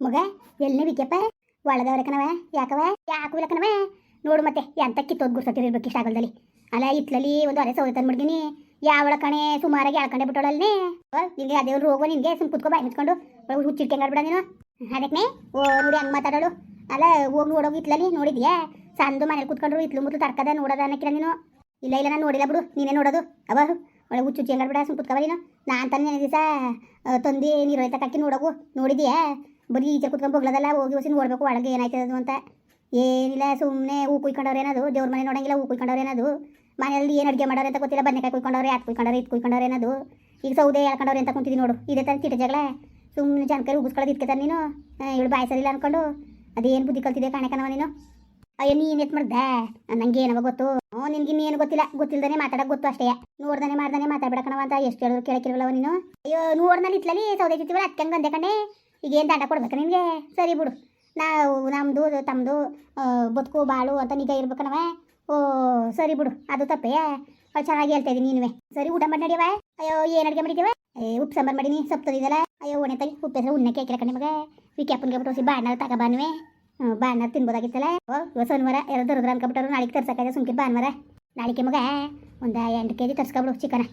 ಮಗ ಎಲ್ಲಿ ವಿದ್ಯಪ್ಪ ಒಳದವ್ರ ಕಣವ ಯಾಕವ ಯಾಕೂ ಇಲ್ಲ ಕಣವ ನೋಡು ಮತ್ತೆ, ಎಂತ ಕಿತ್ತೋದ್ ಗುರ್ಸತಿರ್ಬೇಕು ಇಷ್ಟ ಆಗಲ್ದಲ್ಲಿ. ಅಲ್ಲ ಇತ್ಲಲ್ಲಿ ಒಂದು ಅರೆ ಸೌದೆ ತಂದು ಯಾವ ಕಣೆ ಸುಮಾರಾಗಿ ಎಳ್ಕೊಂಡೆ ಬಿಟ್ಟೋಳಲ್ಲಿ ನಿಂಗೆ ಅದೇ ಒಂದು ರೋಗ ನಿನ್ಗೆ ಸುಮ್ ಕುತ್ಕೊ ಬಾಯಿ ಮುಚ್ಕೊಂಡು ಹುಚ್ಚಿಟ್ಕೆ ಬಿಡ ನೀನು. ಅದಕ್ಕೆ ಓ, ನೋಡಿ ಹಂಗೆ ಮಾತಾಡೋಳು. ಅಲ್ಲ, ಹೋಗಿ ನೋಡೋಗಿ ಇತ್ಲಲ್ಲಿ ನೋಡಿದ್ಯಾ? ಸಂದು ಮನೇಲಿ ಕುತ್ಕೊಂಡ್ರು ಇತ್ಲು ಮುತ್ಲು ತರ್ಕದ ನೋಡೋದ ಅನ್ನಕ್ಕಿಲ್ಲ ನೀನು. ಇಲ್ಲ ಇಲ್ಲ, ನಾನು ನೋಡಿಲ್ಲ ಬಿಡು, ನೀನೇ ನೋಡೋದು. ಅವ ಒಳ್ಳೆ ಹುಚ್ಚು ಹುಚ್ಚಿ ಬಿಡ ಸುಮ್ ಕುತ್ಕವ ನೀನು. ನಾನು ತಾನೇ ದಿವಸ ತಂದು ನೀರು ಹಾಕಿ ನೋಡೋಗು. ನೋಡಿದ್ಯಾ? ಬರೀ ಈಚೆ ಕುತ್ಕೊಂಡು ಬಗ್ಲದಲ್ಲ ಹೋಗಿ ಹೊಸಿನ ಓಡಬೇಕು ಒಳಗೆ ಏನಾಯ್ತದ ಅಂತ. ಏನಿಲ್ಲ ಸುಮ್ಮನೆ ಹೂ ಕುಯ್ಕೊಂಡವ್ರು ಏನದು ದೇವ್ರ ಮನೆ ನೋಡಂಗಿಲ್ಲ ಹೂ ಕುಯ್ಕೊಂಡವ್ರು ಏನದು ಮನೆಯಲ್ಲಿ ಏನು ಅಡುಗೆ ಮಾಡೋರು ಅಂತ ಗೊತ್ತಿಲ್ಲ ಬನ್ನೆಕಾಯಿ ಕುಯ್ಕೊಂಡವ್ರೆ ಯಾಕೆ ಕುಯ್ಕೊಂಡವ್ರೆ, ಇದು ಕುಯ್ಕೊಂಡವ್ರೆ ಏನದು ಈಗ ಸೌದೆ ಎಳ್ಕೊಂಡವ್ರೆ ಅಂತ ಕುಂತಿದ್ದೀನಿ ನೋಡು, ಇದೇ ಥರ ತಿಟ್ಟ ಜಗಳ. ಸುಮ್ಮನೆ ಜನಕರಿ ಉಗಿಸ್ಕೊಳ್ಳೋದು ತರ ನೀನು? ಇವಳು ಬಾಯಿ ಸರಿಲ್ಲ ಅನ್ಕೊಂಡು. ಅದೇನು ಬುದ್ಧಿ ಕಲ್ತಿದೆ ಕಾಣಕನವ ನೀನು? ಅಯ್ಯೋ, ನೀನು ಎತ್ ಮಾಡ್ದೆ ನಂಗೆ ಏನವ ಗೊತ್ತು? ಹ್ಞೂ, ನಿನ್ಗೆ ಇನ್ನೇನು ಗೊತ್ತಿಲ್ಲ. ಗೊತ್ತಿಲ್ಲದೇ ಮಾತಾಡಕ್ಕೆ ಗೊತ್ತು ಅಷ್ಟೇ. ನೋಡ್ದಾನೆ, ಮಾಡ್ದಾನೆ ಮಾತಾಡ್ಬೇಕಣವ ಅಂತ ಎಷ್ಟು ಹೇಳಿದ್ರು ಕೇಳಕ್ಕಿರಲ್ಲವ ನೀನು? ಅಯ್ಯೋ ನೋಡ್ದಲ್ಲಿ ಇಟ್ಲಲ್ಲಿ ಸೌದೆ ಚಿತ್ತಿವಲ್ಲ ಅದಕ್ಕೆ ಅಂದೆ ಕಣೆ. ಈಗ ಏನು ದಂಡ ಕೊಡ್ಬೇಕು ನಿನಗೆ? ಸರಿ ಬಿಡು. ನಾವು ನಮ್ಮದು ತಮ್ಮದು ಬದುಕು, ಬಾಳು ಅಂತ ನಿಗ ಇರ್ಬೇಕನವ? ಓ, ಸರಿ ಬಿಡು. ಅದು ತಪ್ಪೇ. ಚೆನ್ನಾಗಿ ಹೇಳ್ತಾ ಇದ್ದೀನಿ ನೀನುವೆ. ಸರಿ, ಊಟ ಮಾಡಿ ನಡಿಯವ ಅಯ್ಯೋ, ಏನು ಅಡುಗೆ ಮಾಡಿದ್ದೀವ? ಏ, ಉಪ್ಪು ಸಾಂಬಾರು ಮಾಡೀನಿ ಸಪ್ತದಿದಲ್ಲ ಅಯ್ಯೋ, ಒಣೆ ತಗಿ ಉಪ್ಪು ಹೆಸರು ಉಣ್ಣೆ ಕೇಕಿಲ್ಲ ನಿಮಗೆ. ಮಗ ವಿಕ್ಯಾಪನ್ಗೆ ಬಿಟ್ಟು ಹೋಗಿ ಬಾಣ್ಣ ತಗೊಬಾನುವೆ ಬಾಣ್ಣ ತಿನ್ಬೋದಾಗಿತ್ತಲ್ಲ ಓ ಇವತ್ತು ಶನಿವಾರ ಎರಡು ದರದ್ರ ಅನ್ಕೊಬಿಟ್ಟರು ನಾಳೆಗೆ ತರ್ಸಕ್ಕಾಗ ಸುಮ್ಕಿ ಭಾನುವಾರ ನಾಳೆಗೆ ಮಗ, ಒಂದು ಎಂಟು ಕೆ ಜಿ ತರ್ಸ್ಕೊಬಿಡು ಚಿಕನ.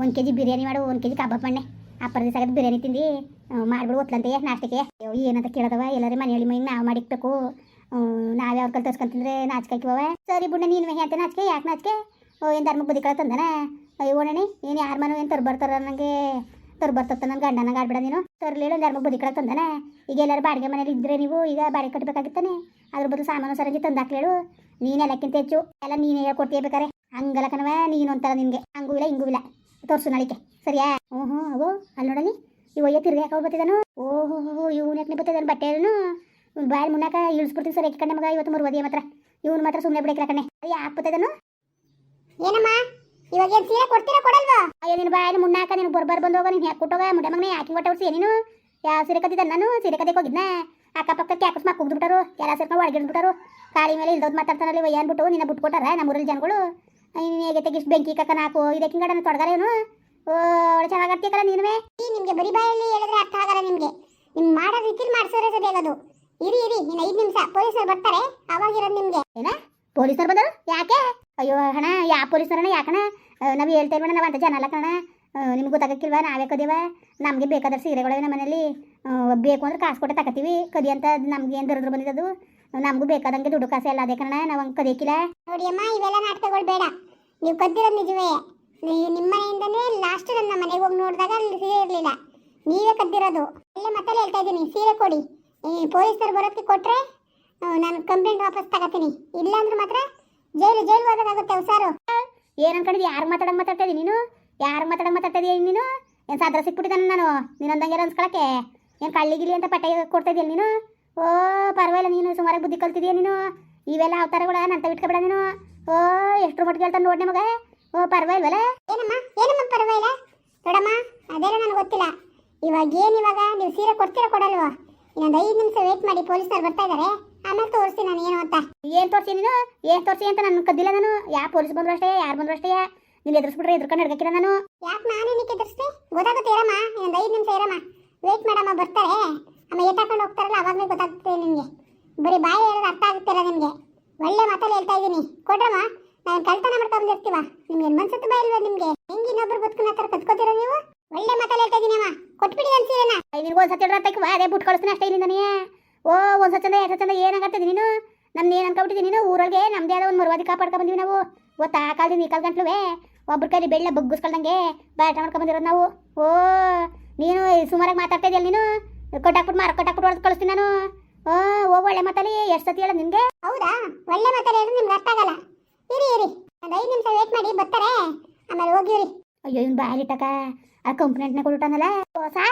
ಒಂದು ಕೆ ಜಿ ಬಿರಿಯಾನಿ ಮಾಡು, ಒಂದು ಕೆ ಜಿ ಕಬಾಬ್ ಮಣ್ಣೆ ಅಪ್ಪರ ದಿವಸ ಬಿರಿಯಾನಿ ತಿಂದು ಮಾಡ್ಬಿಡು ಒತ್ಲಂತೆ ನಾಷ್ಟಕ್ಕೆ. ಏನಂತ ಕೇಳದವ? ಎಲ್ಲರೂ ಮನೆಯಲ್ಲಿ ಮೈ ನಾವು ಮಾಡಿಕ್ಬೇಕು ನಾವೇ ಅವ್ರ ಕಲ್ ತರ್ಸ್ಕೊಂತಿದ್ರೆ ನಾಚ್ಕಾಯ್ಕಿವ ಸರಿ ಬುಣ್ಣ, ನೀನು ಅಂತ ನಾಚಿಕೆ? ಯಾಕೆ ನಾಚಿಕೆ? ಓ, ಏನು ಧರ್ಮಕ್ಕೆ ಬುದ್ಧಿ ಕಳ ತಂದನ? ಅಯ್ಯೋ ಓಣಿ ಏನು ಯಾರ ಮನೆ ಏನು ತರ್ಬರ್ತಾರ ನನಗೆ ತರ್ಬರ್ತತ್ತ ನನ್ನ ಗಂಡನಾಗ ಆಡ್ಬೇಡ ನೀನು. ತರ್ಲಿಲ್ಲ ಒಂದು ಬುದ್ಧಿ ಕಳ ತಂದನ? ಈಗ ಎಲ್ಲರೂ ಬಾಡಿಗೆ ಮನೇಲಿ ಇದ್ರೆ ನೀವು ಈಗ ಬಾಡಿಗೆ ಕಟ್ಟಬೇಕಾಗಿತ್ತಾನೆ ಅದ್ರ ಬದಲು ಸಾಮಾನು ಸರಂಗಿ ತಂದಾಕ್ಲೇಳು ನೀನು ಎಲ್ಲಕ್ಕಿಂತ ಹೆಚ್ಚು. ಎಲ್ಲ ನೀನೇ ಹೇಳ್ಕೊಡ್ತೀಯ ಬೇಕಾರೆ? ಹಂಗಲ್ಲ ಕಣವ ನೀನು ಅಂತಾರ ನಿನಗೆ. ಹಂಗೂ ಇಲ್ಲ, ಹಿಂಗೂ ಇಲ್ಲ. ತೋರ್ಸು ನಾಳಿಕೆ. ಸರಿಯಾ? ಹ್ಞೂ ಹ್ಞೂ ಅವು ಅಲ್ಲಿ ನೋಡಲಿ. ಇವ ಅಯ್ಯ ತಿರ್ಗಿ ಯಾಕೆ ಬರ್ತಿದ್ದಾನು? ಓಹೋ ಇವ್ನು ಯಾಕೆ ಬರ್ತಿದ್ದಾನೆ ಬಟ್ಟೆ ಬಾಯಿ ಮುನ್ನಾಕ ಇಳಿಸ್ಬಿಡ್ತೀನಿ ಸರ್ ಯಾಕೆ ಕಣ್ಣೆ ಮಗ ಇವತ್ತು ಮರುವದಿಯ ಮಾತ್ರ. ಇವ್ನು ಮಾತ್ರ ಸುಮ್ಮನೆ ಬಿಡಕ್ಕೆ ಕಣ್ಣೆ ಅಯ್ಯ, ಯಾಕೆ ಬರ್ತಿದ್ದಾನು? ಏನಮ್ಮ? ಇವಾಗ ಏನು ಸೀರೆ ಕೊಡ್ತೀರಾ ಕೊಡಲ್ವಾ? ಅಯ್ಯೋ ನಿನ್ನ ಬಾಯಲ್ಲಿ ಮುನ್ನಾಕ ನೀನು ಬರ್ಬಾರ್ ಬಂದು ಹೋಗ, ನೀನು ಯಾಕೆ ಕೊಟ್ಟೋಗ? ಮುಂಡೆ ಮಗನೇ, ಯಾಕೆ ಹೊಟ್ಟೆ ಹೊಡ್ಸಿ ನೀನು? ಯಾವ ಸೀರೆ ಕತ್ತಿದ್ದ ನಾನು? ಸೀರೆ ಕದಕ್ಕೆ ಹೋಗಿದ್ನ? ಅಕ್ಕಪಕ್ಕಕ್ಕೆ ಯಾಕಸ್ ಕುಗ್ದು ಬಿಟ್ಟರು ಎಲ್ಲ ಸೇರ್ಕೊಂಡು ಒಳಗಿಡ್ಬಿಟ್ಟರು ಕಾಳಿ ಮೇಲೆ ಇಲ್ದೋದು ಮಾತಾಡ್ತಾನಲ್ಲಿ ಇವ ಏನ್ಬಿಟ್ಟು ನಿನ್ನ ಬಿಟ್ಕೊಟ್ಟಾರ ನಮ್ಮೂರಲ್ಲಿ ಜನಗಳು? ನೀನು ತೆಗಿಸ್ ಬೆಂಕಿ ಕಕ್ಕನ ಹಾಕು? ಇದಕ್ಕೆ ಕಡೆ ತೊಡಗಾರ ಏನು ಓ ಒಳ್ಳೆ ಚೆನ್ನಾಗಿ ಆಡ್ತೀಕಲ್ಲ ಈ ನಿಮಗೆ ಬರಿ ಬಾಯಲ್ಲಿ ಹೇಳಿದ್ರೆ ಅರ್ಥ ಆಗಲ್ಲ ನಿಮಗೆ. ನಿಮ್ ಮಾಡೋ ರೀತಿಲಿ ಮಾಡ್ಸೋರೆ ಸರಿ ಅದು ಇರಿ ಇರಿ ಇನ್ನು ಐದು ನಿಮಿಷ. ಪೊಲೀಸರು ಬರ್ತಾರೆ. ಅವಾಗಿರೋದು ನಿಮಗೆ. ಏನ? ಪೊಲೀಸರು ಬಂದರು ಯಾಕೆ? ಅಯ್ಯೋ ಹಣ ಯಾ ಪೊಲೀಸರಣ ಯಾಕಣ ನಾವು ಹೇಳ್ತಾ ಇರೋಣ ನಾವು ಅಂತ ಜನ ಅಲ್ಲ ಕಣ ನಿಮ್ಗೆ ಗೊತ್ತಾಗಕ್ಕಿಲ್ವಾ? ನಾವೇ ಕದಿವ. ನಮಗೆ ಬೇಕಾದ್ರೆ ಸೀರೆಗಳು ನಮ್ಮ ಮನೇಲಿ. ಬೇಕು ಅಂದ್ರೆ ಕಾಸು ಕೊಟ್ಟು ತಗೋತೀವಿ ಕದಿ ಅಂತ ನಮ್ಗೆ ಏನು ದರದ್ರು ಬಂದಿದ್ದು ನಮಗೂ ಬೇಕಾದಂಗೆ ದುಡ್ಡು ಕಾಸು ಎಲ್ಲ ಅದೇ ಕಣ ನಾವು ಹಂಗೆ ಕದಿಯಕ್ಕಿಲ್ಲ ನೋಡಿ ಅಮ್ಮ ಇವೆಲ್ಲ ನಾಟಕಗಳು ಬೇಡ. ನೀವು ಕದ್ದಿರೋದು ನಿಜವೇ. ನಿಮ್ಮ ಮನೆಯಿಂದನೇ ಲಾಸ್ಟ್ ನನ್ನ ಮನೆಗೆ ಹೋಗಿ ನೋಡಿದಾಗ ಅಲ್ಲಿ ಸೀರೆ ಇರಲಿಲ್ಲ. ನೀವೇ ಕದ್ದಿರೋದು. ಅಲ್ಲೇ ಮತ್ತೆ ಹೇಳ್ತಾ ಇದ್ದೀನಿ, ಸೀರೆ ಕೊಡಿ. ಪೊಲೀಸರು ಬರೋಕ್ಕೆ ಕೊಟ್ಟರೆ ನಾನು ಕಂಪ್ಲೇಂಟ್ ವಾಪಸ್ ತಗೋತೀನಿ. ಇಲ್ಲ ಅಂದ್ರೆ ಮಾತ್ರ ಜೈಲು ಜೈಲು ಹೋಗೋದಾಗುತ್ತೆ ಹುಷಾರು. ಏನು ಅನ್ಕೊಂಡಿದ್ದಿ? ಯಾರು ಮಾತಾಡೋ ಮಾತಾಡ್ತಾ ಇದ್ದೀನಿ ನೀನು? ಯಾರು ಮಾತಾಡೋ ಮಾತಾಡ್ತಾ ಇದೀಯ ನೀನು? ಏನು ಸಾದ್ರ ಸಿಕ್ಬಿಟ್ಟಿದ್ದಾನೆ ನಾನು? ನೀನೊಂದಂಗೆ ಅನ್ಸ್ಕೊಳಕ್ಕೆ ಏನು ಕಳ್ಳಿಗಿಲಿ ಅಂತ ಪಟ್ಟೆ ಕೊಡ್ತಾ ಇದೀಯ ನೀನು? ಓ, ಪರವಾಗಿಲ್ಲ ನೀನು, ಸುಮಾರಾಗಿ ಬುದ್ಧಿ ಕಲ್ತಿದೀಯ ನೀನು? ಇವೆಲ್ಲ ಅವತಾರಗಳ ನಂತ ಬಿಟ್ಕೊಬೇಡ ನೀನು? ಓ ಎಷ್ಟು ಮಟ್ಟಿಗೆ ಹೇಳ್ತಾನೆ ನೋಡಿ ಮಗ ಓ ಪರವಾಗಿಲ್ವಲ್ಲ ಏನಮ್ಮ? ಏನಮ್ಮ ಪರವಾಗಿಲ್ಲ? ನೋಡಮ್ಮ, ಅದೇನ ನನಗೆ ಗೊತ್ತಿಲ್ಲ. ಇವಾಗ ಏನು ಇವಾಗ? ನೀವು ಸೀರೆ ಕೊಡ್ತೀರಾ ಕೊಡಲ್ವಾ? ಇನ್ನೊಂದು ಐದು ನಿಮಿಷ ವೇಟ್ ಮಾಡಿ ಪೊಲೀಸರು ಬರ್ತಾ ಇದ್ದಾರೆ ಆಮೇಲೆ ತೋರಿಸ್ತೀನಿ ನಾನು ಏನು ಅಂತ. ಏನು ತೋರಿಸಿ ನೀನು? ಏನು ತೋರಿಸಿ ಅಂತ ನಾನು ಕದ್ದಿಲ್ಲ ನಾನು. ಯಾ, ಪೊಲೀಸ್ ಬಂದ್ರು ಅಷ್ಟೇ, ಯಾರು ಬಂದ್ರು ಅಷ್ಟೇ. ನೀನು ಎದುರಿಸ್ಬಿಟ್ರೆ ಎದುರ್ಕೊಂಡು ಹಿಡ್ಕಿಲ್ಲ ನಾನು. ಯಾಕೆ ನಾನು ಏನಕ್ಕೆ ಎದುರಿಸ್ತೆ ಗೊತ್ತಾಗುತ್ತೆ, ಇರಮ್ಮ. ಇನ್ನೊಂದು ಐದು ನಿಮಿಷ ಇರಮ್ಮ. ವೇಟ್ ಮಾಡಮ್ಮ, ಬರ್ತಾರೆ. ಆಮೇಲೆ ಎತ್ತಾಕೊಂಡು ಹೋಗ್ತಾರಲ್ಲ, ಅವಾಗಲೇ ಗೊತ್ತಾಗ್ತದೆ ನಿಮಗೆ ಬರೀ ಬಾಯಿ ಹೇಳೋದು ಅರ್ಥ ಆಗುತ್ತಿಲ್ಲ ನಿಮಗೆ ಒಳ್ಳೆ ಮಾತಲ್ಲಿ ಹೇಳ್ತಾ ಇದ್ದೀನಿ ಕೊಡ್ರಮ್ಮ? ನಾನು ಕಳ್ತನ ಮಾಡ್ತಾ ಬಂದಿರ್ತೀವ ನಿಮ್ಗೆ ಮನ್ಸತ್ತು ಇಲ್ವಾ ನಿಮಗೆ? ಹೆಂಗೆ ಇನ್ನೊಬ್ರು ಬದುಕನ್ನ ಹತ್ರ ಕತ್ಕೋತೀರ ನೀವು? ಒಳ್ಳೆ ಮಾತಲ್ಲಿ ಹೇಳ್ತಾ ಅಮ್ಮ ಕೊಟ್ಬಿಡಿ ನನ್ನ ಸೀರೆನ. ನಿನಗೆ ಒಂದು ಸತಿ ರತ್ತಕ್ಕೆ ಅದೇ ಬಿಟ್ಟು ಕಳಿಸ್ತೀನಿ ಅಷ್ಟೇ ಇಲ್ಲಿಂದ ನೀ ಓ, ಒಂದು ಸಚಂದ ಎರಡು ಸಚಂದ ಏನಾಗತ್ತಿದ್ದೀನಿ ನೀನು? ನಮ್ದು ಏನು ಅನ್ಕೊಬಿಟ್ಟಿದ್ದೀನಿ ನೀನು? ಊರೊಳಗೆ ನಮ್ದೇ ಆದ ಒಂದು ಮರುವಾದಿ ಕಾಪಾಡ್ಕೊ ಬಂದೀವಿ ನಾವು. ಗೊತ್ತಾ? ಆ ಕಾಲದಿಂದ ಈ ಕಾಲ ಗಂಟ್ಲುವೆ? ಒಬ್ರ ಕೈಲಿ ಬೆಳ್ಳ ಬಗ್ಗಿಸ್ಕೊಳ್ದಂಗೆ ಬಾಟ ಬಂದಿರೋದು ನಾವು. ಓ, ನೀನು ಸುಮಾರಾಗಿ ಮಾತಾಡ್ತಾ ಇದೆಯಲ್ಲ ನೀನು? ಕೊಟ್ಟಾಕ್ಬಿಟ್ಟು ಮಾರ, ಕೊಟ್ಟಾಕ್ಬಿಟ್ಟು ಹೊಡೆದು ಕಳಿಸ್ತೀನಿ ನಾನು. ಓ ಒಳ್ಳೆ ಮಾತಲ್ಲಿ, ಎಷ್ಟು ಸತಿ ಹೇಳೋದು ನಿಮಗೆ ಹೌದಾ? ಒಳ್ಳೆ ಹೇಳಿದ್ರೆ ನಿಮ್ಗೆ ಅರ್ಥ ಆಗಲ್ಲ. ಇರಿ ಇರಿ. ಒಂದು ಐದು ನಿಮಿಷ ವೇಟ್ ಮಾಡಿ ಬರ್ತಾರೆ. ಆಮೇಲೆ ಹೋಗಿರಿ ಅಯ್ಯೋ ಇವ್ನು ಬಾಯಿಲಿಟ್ಟಕ ಆ ಕಂಪ್ಲೇಂಟ್ನ ಕೊಟ್ಟಾನಲ್ಲ ಸಾ?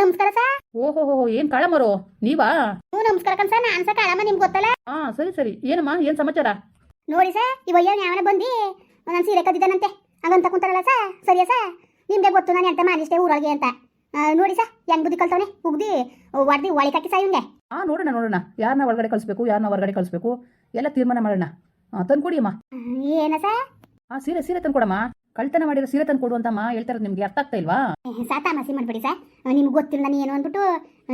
ನಮಸ್ಕಾರ ಸಾ? ಓಹೋ ಏನ್ ಕಾಳಮ್ಮರು ನೀವಾ? ಹ್ಞೂ ನಮಸ್ಕಾರ ಕನ್ಸ ನಾನು ಸಹ ಕಾಳಮ್ಮ ನಿಮ್ಗೆ ಗೊತ್ತಲ್ಲ? ಹಾ ಸರಿ ಸರಿ. ಏನಮ್ಮ ಏನು ಸಮಾಚಾರ? ನೋಡಿ ಸಾ ಇವಯ್ಯ ಯಾವನ ಬಂದು? ನಾನು ಸೀರೆ ಕದ್ದಿದ್ದಾನಂತೆ. ಹಂಗಂತ ಕುಂತಾರಲ್ಲ ಸಾ? ಸರಿಯಾ ಸಾ? ನಿಮ್ಗೆ ಗೊತ್ತು ನಾನು ಎಂತ ಮಾಡಿಷ್ಟೇ ಊರೊಳಗೆ ಅಂತ. ಆ, ನೋಡಿ ಸಾ ಹೆಂಗ್ ಬುದ್ಧಿ ಕಲ್ತವನೆ? ಉಗ್ದಿ ಒಡ್ದಿ ಒಳಿಕಾಕಿ ಸಾ ಇವಂಗೆ ಹಾ ನೋಡೋಣ ನೋಡೋಣ. ಯಾರನ್ನ ಒಳಗಡೆ ಕಳಿಸ್ಬೇಕು ಯಾರನ್ನ ಹೊರಗಡೆ ಕಳಿಸ್ಬೇಕು? ಎಲ್ಲ ತೀರ್ಮಾನ ಮಾಡೋಣ. ತಂದ್ಕೊಡಿ ಅಮ್ಮ. ಏನ ಸಾ? ಆ ಸೀರೆ ಸೀರೆ ತಂದ್ಕೊಡಮ್ಮ. ಕಳ್ತನ ಮಾಡಿರೋ ಸೀರೆ ತಂದು ಕೊಡು ಅಂತಮ್ಮ ಹೇಳ್ತಾರೆ ನಿಮ್ಗೆ ಅರ್ಥ ಆಗ್ತಾ ಇಲ್ವಾ? ಸಾ ತಾಮಸಿ ಮಾಡ್ಬೇಡಿ ಸರ್ ನಿಮ್ಗೆ ಗೊತ್ತಿಲ್ಲ ನಾನು ಏನು ಅಂದ್ಬಿಟ್ಟು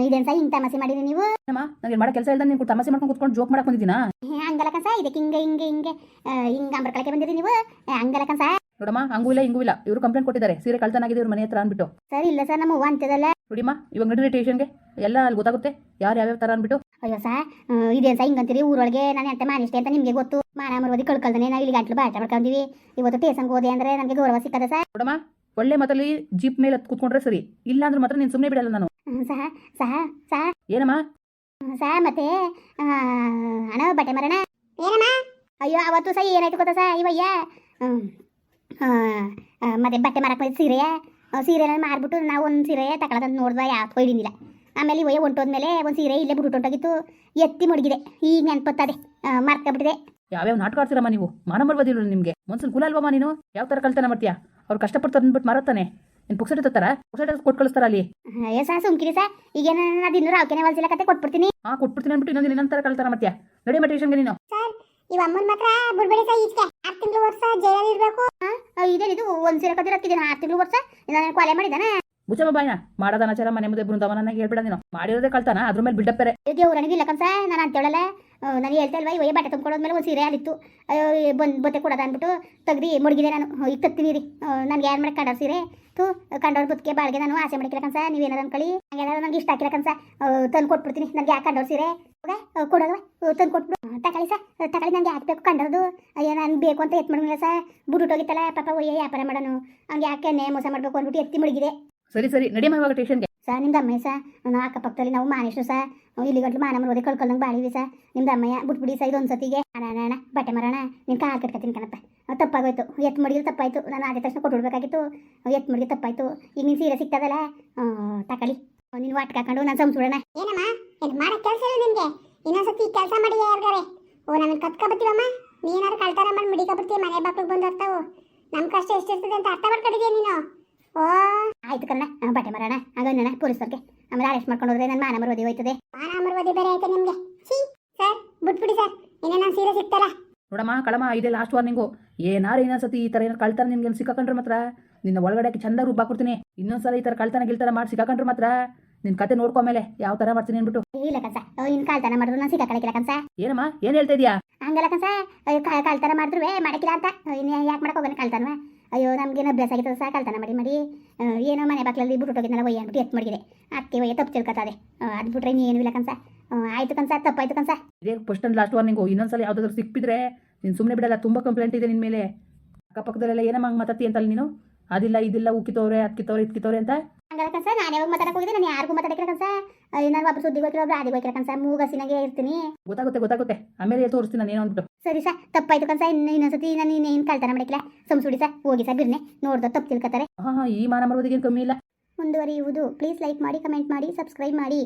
ಇದೇನ್ ಸಾ ಹಿಂಗೆ ತಾಮಸಿ ಮಾಡಿರಿ ನೀವು? ಅಮ್ಮ ನನಗೆ ಮಾಡೋ ಕೆಲಸ ಇಲ್ದ ನೀನು ತಮಸಿ ಮಾಡ್ಕೊಂಡು ಕುತ್ಕೊಂಡು ಜೋಕ್ ಮಾಡಕ್ ಬಂದಿದ್ದೀನಾ? ಹಂಗಲ್ಲ ಕಸ ಇದಕ್ಕೆ ಹಿಂಗೆ ಹಿಂಗೆ ಹಿಂಗೆ. ಹಿಂಗೆ ಅಂಬರ್ಕಳಕ್ಕೆ ಬಂದಿರಿ ನೀವು. ಹಂಗಲ್ಲ ಕಸ ನೋಡಮ್ಮ ಹಂಗೂ ಇಲ್ಲ ಹಿಂಗೂ ಇಲ್ಲ. ಇವರು ಕಂಪ್ಲೇಂಟ್ ಕೊಟ್ಟಿದ್ದಾರೆ ಸೀರೆ ಕಳ್ತನ ಆಗಿದೆ ಇವ್ರ ಮನೆ ಹತ್ರ ಅಂದ್ಬಿಟ್ಟು. ಸರ್ ಇಲ್ಲ ಸರ್ ನಮ್ಮ ಹೂವ ಅಂತದಲ್ಲ. ನೋಡಿಮ್ಮ ಇವಾಗ ನಡೀರಿ ಟೇಷನ್ಗೆ ಎಲ್ಲ ಅಲ್ಲಿ ಗೊತ್ತಾಗುತ್ತೆ ಯಾರು ಯಾವ್ಯಾವ ಥರ ಅಂದ್ಬಿಟ್ಟು. ಅಯ್ಯೋ ಸಾ ಇದೇನು ಸಾ ಹಿಂಗಂತೀರಿ? ಊರೊಳಗೆ ನಾನು ಎಂತ ಮಾನಿಷ್ಟೆ ಅಂತ ನಿಮಗೆ ಗೊತ್ತು? ಮಾನ ಮರುವದಿ ಕಳ್ಕೊಳ್ತಾನೆ ನಾವು ಇಲ್ಲಿ ಗಂಟ್ಲು ಬಾಟ ಮಾಡ್ಕೊಂಡಿವಿ ಇವತ್ತು ಟೇಸಂಗೆ ಹೋದೆ ಅಂದರೆ ನನಗೆ ಗೌರವ ಸಿಕ್ಕದ ಸಾ? ನೋಡಮ್ಮ ಒಳ್ಳೆ ಮಾತಲ್ಲಿ ಜೀಪ್ ಮೇಲೆ ಹತ್ತು ಕೂತ್ಕೊಂಡ್ರೆ ಸರಿ. ಇಲ್ಲ ಅಂದ್ರೆ ಮಾತ್ರ ನೀನು ಸುಮ್ಮನೆ ಬಿಡಲ್ಲ ನಾನು. ಸಹ ಸಹ ಸಹ ಏನಮ್ಮ? ಸಹ ಮತ್ತೆ ಹಣ ಬಟ್ಟೆ ಮರಣ? ಏನಮ್ಮ? ಅಯ್ಯೋ ಅವತ್ತು ಸಹ ಏನಾಯ್ತು ಗೊತ್ತಾ ಸಹ ಇವಯ್ಯ? ಮತ್ತೆ ಬಟ್ಟೆ ಮರಕ್ಕೆ ಸೀರೆ ಸೀರೆಯ? ಆ, ಸೀರೆನ ಮಾರ್ಬಿಟ್ಟು ನಾವು ಒಂದು ಸೀರೆ ತಗೊಳ್ಳೋದಂತ ನೋಡ್ದ ಯಾವ್ದು ಹಿಡಿನಿಲ್ಲ ಆಮೇಲೆ ಒಯ್ಯ ಹೊಂಟೋದ್ಮೇಲೆ ಒಂದು ಸೀರೆ ಇಲ್ಲೇ ಬಿಟ್ಟು ಹೊಂಟೋಗಿತ್ತು. ಎತ್ತಿ ಮಡಗಿದೆ. ಈಗ ನೆನ್ಪತ್ತದೆ. ಮರ್ಕೊಬಿಟ್ಟಿದೆ ಯಾವ್ಯಾವ ನಾಟಕ ಆಡ್ತೀರಮ್ಮ ನೀವು? ಮಾನ ಬರ್ಬೋದಿಲ್ಲ ನಿಮಗೆ? ಮನ್ಸಲ್ಲಿ ಕುಲ ಅಲ್ವಮ್ಮ ನೀನು? ಯಾವ ಥರ ಕಲ್ತಾನೆ ಮಾಡ್ತೀಯಾ? ಅವ್ರು ಕಷ್ಟಪಟ್ಟು ತಂದ್ಬಿಟ್ಟು ಮರತ್ತಾನೆ. ನಿನ್ನ ಪುಕ್ಸೆಟ್ ತತ್ತಾರ ಪುಕ್ಸೆಟ್ ಕೊಟ್ಟು ಕಳಿಸ್ತಾರ ಅಲ್ಲಿ? ಏ ಸಾ ಸುಮ್ಕಿರಿ ಸಾ. ಈಗ ಅದು ಇನ್ನೂ ರಾವ್ಕೆನೆ ಹೊಲ್ಸಿಲ್ಲ ಕತೆ ಕೊಟ್ಬಿಡ್ತೀನಿ. ಹಾ ಕೊಟ್ಬಿಡ್ತೀನಿ ಅಂದ್ಬಿಟ್ಟು ಇನ್ನೊಂದು ಇನ್ನೊಂದು ಥರ ಕಳ್ತನ ಮಾಡ್ತೀಯಾ? ನಡಿ ಮಟ್ಟ ನೀನು. ನೀನು ಇವ ಅಮ್ಮನ ಮಾತ್ರ ಬಿಡ್ಬೇಡಿ ಸಾ ಈಚೆ ಆರು ತಿಂಗಳು ವರ್ಷ ಜೈಲಲ್ಲಿ ಇರಬೇಕು. ಇದೇನಿದು? ಒಂದು ಸೀರೆ ಕದಿರಕ್ಕಿದ್ದೀನಿ ಆರು ತಿಂಗಳು ವರ್ಷ? ನಾನು ಕೊಲೆ ಮಾಡಿದಾನೆ ಮುಚ್ಚಮ್ಮ ಬಾಯ್ನ. ಮಾಡೋದ ಅನಾಚಾರ ಮನೆ ಮುಂದೆ ಬೃಂದಾವನ ಹೇಳ್ಬೇಡ ನೀನು. ಮಾಡಿರೋದೇ ಕಲ್ತಾನ ಅದ್ರ ಮೇಲೆ ಬಿಲ್ಡಪ್ ಬೇರೆ. ದೇವ್ರನಿಗೆ ಇಲ್ಲ ಕಂಸ ನಾನು ಅಂತೇಳಲ್ಲ ನಾನು ಹೇಳ್ತಾ ಇಲ್ವಾ? ಬಟ್ಟೆ ಬಟ್ಟೆ ತುಂಬ್ಕೊಡೋದ್ಮೇಲೆ ಒಂದು ಸೀರೆ ಅಲ್ಲಿತ್ತು ಅಯ್ಯೋ ಬತ್ತೆ ಕೊಡೋದ ಅಂದ್ಬಿಟ್ಟು ತೆಗ್ದು ಮುಳುಗಿದೆ ನಾನು. ಈಗ ತತ್ತೀನಿ ರೀ. ನನಗೆ ಯಾರು ಮಾಡಿ ಕಂಡವ್ರ ಸೀರೆ? ತು ಕಂಡವ್ರ ಬದುಕೆ ಬಾಳ್ಗೆ ನಾನು ಆಸೆ ಮಾಡಿಕಿಲ್ಲ ಕನ್ಸ. ನೀವೇನಾರು ಅನ್ಕೊಳ್ಳಿ. ಹಂಗೆಲ್ಲ ನನಗೆ ಇಷ್ಟ ಆಗಿಲ್ಲ ಕನ್ಸ. ತಂದು ಕೊಟ್ಬಿಡ್ತೀನಿ. ನನಗೆ ಯಾಕೆ ಕಂಡವ್ರ ಸೀರೆ? ಕೊಡೋದು ತಂದು ಕೊಟ್ಬಿಡು. ತಕಳಿ ಸರ್ ತಗೊಳ್ಳಿ ನಂಗೆ ಯಾಕೆ ಬೇಕು ಕಂಡೋದು ಅಯ್ಯೋ, ನಾನು ಬೇಕು ಅಂತ ಎತ್ತ ಮಾಡಿಲ್ಲ ಸರ್ ಬಿಟ್ಬಿಟ್ಟೋಗಿತ್ತಲ್ಲ ಪಾಪ ಒಯ್ಯ ವ್ಯಾಪಾರ ಮಾಡೋನು. ಹಂಗೆ ಯಾಕೆ ಮೋಸ ಮಾಡಬೇಕು ಅಂದ್ಬಿಟ್ಟು ಎತ್ತಿ ಮಡಗಿದೆ. ಸರಿ ಸರಿ. ನಡಿಯಮ್ಮ ಇವಾಗ ಸ್ಟೇಷನ್ಗೆ ಸರ್ ನಿಮ್ದು ಅಮ್ಮಯ್ಯ ಸರ್ ನಾವು ಅಕ್ಕಪಕ್ಕದಲ್ಲಿ ನಾವು ಮಾನೇಶ್ರು ಸರ್. ಇಲ್ಲಿ ಗಂಟ್ಲು ಮಾನ ಮರೋದೆ ಕಳ್ಕೊಳ್ದಂಗೆ ಬಾಳಿವಿ ಸರ್. ನಿಮ್ದು ಅಮ್ಮಯ್ಯ ಬಿಟ್ಬಿಡಿ ಸರ್ ಇದೊಂದು ಸತಿಗೆ. ಅಣ್ಣ ಅಣ್ಣ ಅಣ್ಣ ಬಟ್ಟೆ ಮರೋಣ. ನಿನ್ನ ಕಾಲು ಕಟ್ಕೊತೀನಿ ಕಣಪ್ಪ. ತಪ್ಪಾಗೋಯ್ತು. ಎತ್ತು ಮಡಿಗೆ ತಪ್ಪಾಯ್ತು. ನಾನು ಆದ ತಕ್ಷಣ ಕೊಟ್ಬಿಡ್ಬೇಕಾಗಿತ್ತು ಎತ್ತು ಮಡಿಗೆ ತಪ್ಪಾಯ್ತು. ಈಗ ನೀನು ಸೀರೆ ಸಿಗ್ತದಲ್ಲ ಅಹ್, ತಕೊಳ್ಳಿ ನೀನು ವಾಟ್ ಹಾಕೊಂಡು ನಾನು ಸಂಸ್ಬಿಡೋಣ ಏನಮ್ಮ? ಇದು ಮಾಡೋ ಕೆಲಸ ಇಲ್ಲ ನಿಮಗೆ? ಇನ್ನೊಂದ್ಸತಿ ಕೆಲಸ ಮಾಡಿ ಯಾರ್ಗಾರೆ? ಓ ನಮಗೆ ಕತ್ಕೊಬತ್ತೀವಮ್ಮ? ನೀನಾರು ಕಳ್ತಾರ ಮಾಡಿ ಮಡಿಕೊಬರ್ತೀವಿ ಮನೆ ಬಾಕ್ಲಿಗೆ ಬಂದು ಹೋಗ್ತಾವು ನಮ್ಮ ಕಷ್ಟ ಎಷ್ಟಿರ್ತದೆ ಅಂತ ಅರ್ಥ ಮಾಡ್ಕೊಂಡಿದ್ಯಾ ನೀನು? ಓ ಆಯ್ತು ಕಣ್ಣ. ಬಟ್ಟೆ ಮರೋಣ. ಹಂಗಣ್ಣ ಪೊಲೀಸರಿಗೆ ಆಮೇಲೆ ಅರೆಸ್ಟ್ ಮಾಡ್ಕೊಂಡು ಹೋದ್ರೆ ನನ್ನ ಮಾನ ಮರೋದಿ ಹೋಯ್ತದೆ. ಮಾನ ಅಮರ್ವಾದಿ ಬೇರೆ ಆಯ್ತು ನಿಮಗೆ. ಛೀ ಸರ್ ಬಿಟ್ಬಿಡಿ ಸರ್ ಇನ್ನೇ ನಾನು ಸೀರೆ ಸಿಗ್ತಲ್ಲ ನೋಡಮ್ಮ ಕಳಮ್ಮ ಇದೆ ಲಾಸ್ಟ್ ವಾರ್ನಿಂಗು ಏನಾರು ಇನ್ನೊಂದ್ಸತಿ ಈ ಥರ ಏನಾರು ಕಳ್ತನ ನಿಮ್ಗೆ ಸಿಕ್ಕಾಕೊಂಡ್ರೆ ಮಾತ್ರ? ನಿನ್ನ ಒಳಗಡೆ ಚಂದ ರೂಪ ಕೊಡ್ತೀನಿ. ಇನ್ನೊಂದ್ಸಲ ಈ ಥರ ಕಳ್ತನ ಗಿಲ್ತನ ಮಾಡಿ ಸಿಕ್ಕಾಕೊಂಡ್ರೆ ಮಾತ್ರ? ನಿನ್ನ ಕತೆ ನೋಡ್ಕೊ ಮೇಲೆ ಯಾವ ತರ ಮಾಡ್ತೀನಿ ಅಂದ್ಬಿಟ್ಟು. ಇಲ್ಲ ಕನ್ಸ ಇನ್ ಕಾಲ್ತನ ಮಾಡಿದ್ರು ನಾನು ಸಿಕ್ಕಾಕಳಿಕಿಲ್ಲ ಕನ್ಸ ಏನಮ್ಮ ಏನು ಹೇಳ್ತಾ ಇದೀಯಾ? ಹಂಗಲ್ಲ ಕನ್ಸ ಕಾಲ್ತನ ಮಾಡಿದ್ರು ಮಾಡಕ್ಕಿಲ್ಲ ಅಂತ. ಇನ್ನು ಯಾಕೆ ಮಾಡಕ್ಕೆ ಹೋಗೋಣ ಕಾಲ್ತನವ ಅಯ್ಯೋ ನಮ್ಗೇನು ಅಭ್ಯಾಸ ಆಗಿತ್ತು ಸಾಕಲ್ತಾನ ಕಾಲ್ತನ ಮಾಡಿ. ಮಾಡಿ ಏನೋ ಮನೆ ಬಾಕ್ಲಲ್ಲಿ ಬಿಟ್ಟು ಹೋಗಿದ್ನಲ್ಲ ಒಯ್ಯ ಅಂದ್ಬಿಟ್ಟು ಎತ್ತು ಮಡಗಿದೆ. ಅತ್ತೆ ಒಯ್ಯ ತಪ್ಪು ತಿಳ್ಕೊತದೆ ಅದು ಬಿಟ್ರೆ ಏನು ಇಲ್ಲ ಕನ್ಸ. ಆಯ್ತು ಕನ್ಸ ತಪ್ಪಾಯ್ತು ಕನ್ಸ. ಇದೇ ಫಸ್ಟ್ ಅಂಡ್ ಲಾಸ್ಟ್ ವಾರ್ನಿಂಗು ಇನ್ನೊಂದ್ಸಲ ಯಾವುದಾದ್ರು ಸಿಕ್ಕಿದ್ರೆ ನೀನು ಸುಮ್ಮನೆ ಬಿಡಲ್ಲ ತುಂಬ ಕಂಪ್ಲೇಂಟ್ ಇದೆ ನಿನ್ನ ಮೇಲೆ. ಅಕ್ಕಪಕ್ಕದಲ್ಲೆಲ್ಲ ಏನೋ ಹಂಗೆ ಮಾತಾಡ್ತಿ ಅಂತಲ್ಲ ನೀನು? ಅದಿಲ್ಲ ಇದಿಲ್ಲ ಉಕ್ಕಿತವ್ರೆ ಅದ್ಕಿತ್ತವ್ರೆ ಇದ್ಕಿತ್ತವ್ರೆ ಅಂತ? ಹಂಗಲ್ಲ ಕನ್ಸ ನಾನು ಯಾವಾಗ ಮಾತಾಡಕ್ಕೆ ಹೋಗಿದ್ದೆ ನಾನು ಯಾರಿಗೂ ಮಾತಾಡಕ್ಕೆ ಕನ್ಸ. ನಾನು ವಾಪಸ್ ಸುದ್ದಿಗೆ ಹೋಗಿರೋ ಆದಿಗೆ ಹೋಗಿರೋ ಕನ್ಸ ಮೂಗಸಿನಾಗೆ ಇರ್ತೀನಿ. ಗೊತ್ತಾಗುತ್ತೆ ಗೊತ್ತಾಗುತ್ತೆ. ಆಮೇಲೆ ತೋರಿಸ್ತೀನಿ ನಾನು ಏನೋ ಅಂದ್ಬಿಟ್ಟು ಸರಿ ಸರ್ ತಪ್ಪಾಯ್ತು ಕನ್ಸ ಇನ್ನು ಇನ್ನೊಂದ್ಸತಿ ನಾನು ಇನ್ನೇನು ಕಳ್ತನ ಮಾಡಕ್ಕಿಲ್ಲ ಸಂಸುಡಿ ಸರ್ ಹೋಗಿ ಸರ್ ಬಿರ್ನೆ ನೋಡ್ದ ತಪ್ಪು ತಿಳ್ಕೊತಾರೆ ಹಾಂ ಹಾಂ ಈ ಮಾನ ಮರೋದಿಗೇನು ಕಮ್ಮಿ ಇಲ್ಲ. ಮುಂದುವರಿಯುವುದು. ಪ್ಲೀಸ್ ಲೈಕ್ ಮಾಡಿ ಕಮೆಂಟ್ ಮಾಡಿ ಸಬ್ಸ್ಕ್ರೈಬ್ ಮಾಡಿ.